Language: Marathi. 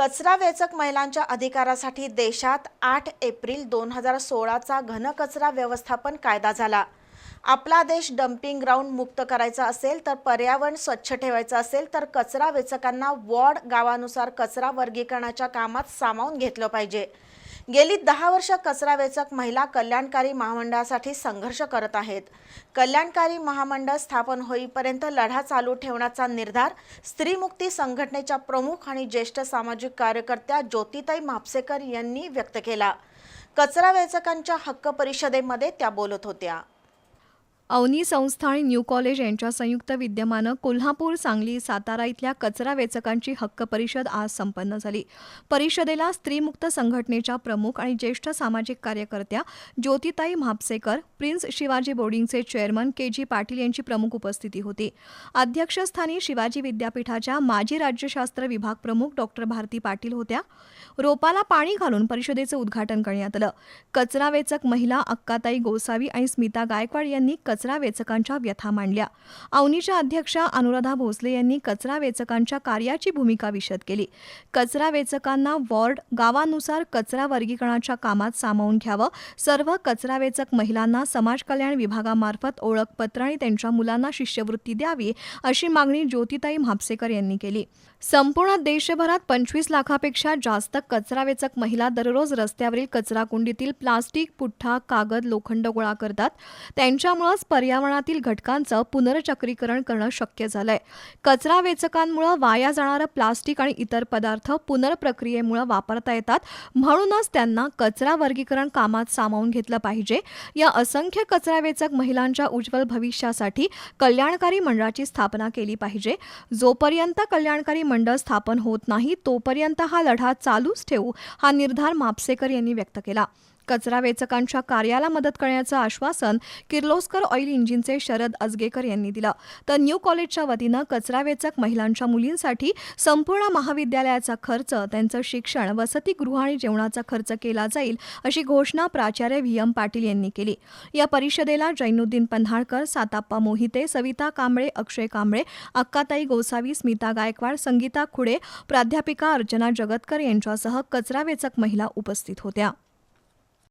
कचरा वेचक महिलांच्या अधिकारासाठी देशात आठ एप्रिल दोन हजार सोळाचा घनकचरा व्यवस्थापन कायदा झाला. आपला देश डम्पिंग ग्राउंड मुक्त करायचा असेल तर पर्यावरण स्वच्छ ठेवायचं असेल तर कचरा वेचकांना वॉर्ड गावानुसार कचरा वर्गीकरणाच्या कामात सामावून घेतलं पाहिजे. गेली दहा वर्ष कचरा वेचक महिला कल्याणकारी महामंडळासाठी संघर्ष करत आहेत. कल्याणकारी महामंडळ स्थापन होईपर्यंत लढा चालू ठेवण्याचा निर्धार स्त्रीमुक्ती संघटनेच्या प्रमुख आणि ज्येष्ठ सामाजिक कार्यकर्त्या ज्योतिताई म्हापसेकर यांनी व्यक्त केला. कचरा वेचकांच्या हक्क परिषदेमध्ये त्या बोलत होत्या. अवनी संस्था आणि न्यू कॉलेज यांच्या संयुक्त विद्यमानं कोल्हापूर सांगली सातारा इथल्या कचरा वेचकांची हक्क परिषद आज संपन्न झाली. परिषदेला स्त्रीमुक्त संघटनेच्या प्रमुख आणि ज्येष्ठ सामाजिक कार्यकर्त्या ज्योतिताई म्हापसेकर प्रिन्स शिवाजी बोर्डिंगचे चेअरमन के जी पाटील यांची प्रमुख उपस्थिती होती. अध्यक्षस्थानी शिवाजी विद्यापीठाच्या माजी राज्यशास्त्र विभाग प्रमुख डॉक्टर भारती पाटील होत्या. रोपाला पाणी घालून परिषदेचं उद्घाटन करण्यात आलं. कचरा वेचक महिला अक्काताई गोसावी आणि स्मिता गायकवाड यांनी कचरा वेचकांच्या व्यथा मांडल्या. अवनीच्या अध्यक्षा अनुराधा भोसले यांनी कचरा वेचकांच्या कार्याची भूमिका विशद केली. कचरा वेचकांना वॉर्ड गावानुसार कचरा वर्गीकरणाच्या कामात सामावून घ्यावं. सर्व कचरा वेचक महिलांना समाज कल्याण विभागामार्फत ओळखपत्र आणि त्यांच्या मुलांना शिष्यवृत्ती द्यावी अशी मागणी ज्योतिताई म्हापसेकर यांनी केली. संपूर्ण देशभरात पंचवीस लाखापेक्षा जास्त कचरा वेचक महिला दररोज रस्त्यावरील कचराकुंडीतील प्लास्टिक पुठ्ठा कागद लोखंड गोळा करतात. त्यांच्यामुळंच पर्यावरणातील घटकांचं पुनर्चक्रीकरण करणं शक्य झालंय. कचरा वेचकांमुळं वाया जाणारं प्लास्टिक आणि इतर पदार्थ पुनर्प्रक्रियेमुळं वापरता येतात. म्हणूनच त्यांना कचरा वर्गीकरण कामात सामावून घेतलं पाहिजे. या असंख्य कचरा वेचक महिलांच्या उज्ज्वल भविष्यासाठी कल्याणकारी मंडळाची स्थापना केली पाहिजे. जोपर्यंत कल्याणकारी मंडळ स्थापन होत नाही तोपर्यंत हा लढा चालूच ठेवू हा निर्धार म्हापसेकर यांनी व्यक्त केला. कचरा वेचकांच्या कार्याला मदत करण्याचं आश्वासन किर्लोस्कर ऑइल इंजिनचे शरद अजगेकर यांनी दिलं. तर न्यू कॉलेजच्या वतीनं कचरा वेचक महिलांच्या मुलींसाठी संपूर्ण महाविद्यालयाचा खर्च त्यांचं शिक्षण वसतिगृह आणि जेवणाचा खर्च केला जाईल अशी घोषणा प्राचार्य व्ही. एम. पाटील यांनी केली. या परिषदेला जैनुद्दीन पन्हाळकर साताप्पा मोहिते सविता कांबळे अक्षय कांबळे अक्काताई गोसावी स्मिता गायकवाड संगीता खुडे प्राध्यापिका अर्चना जगतकर यांच्यासह कचरा वेचक महिला उपस्थित होत्या.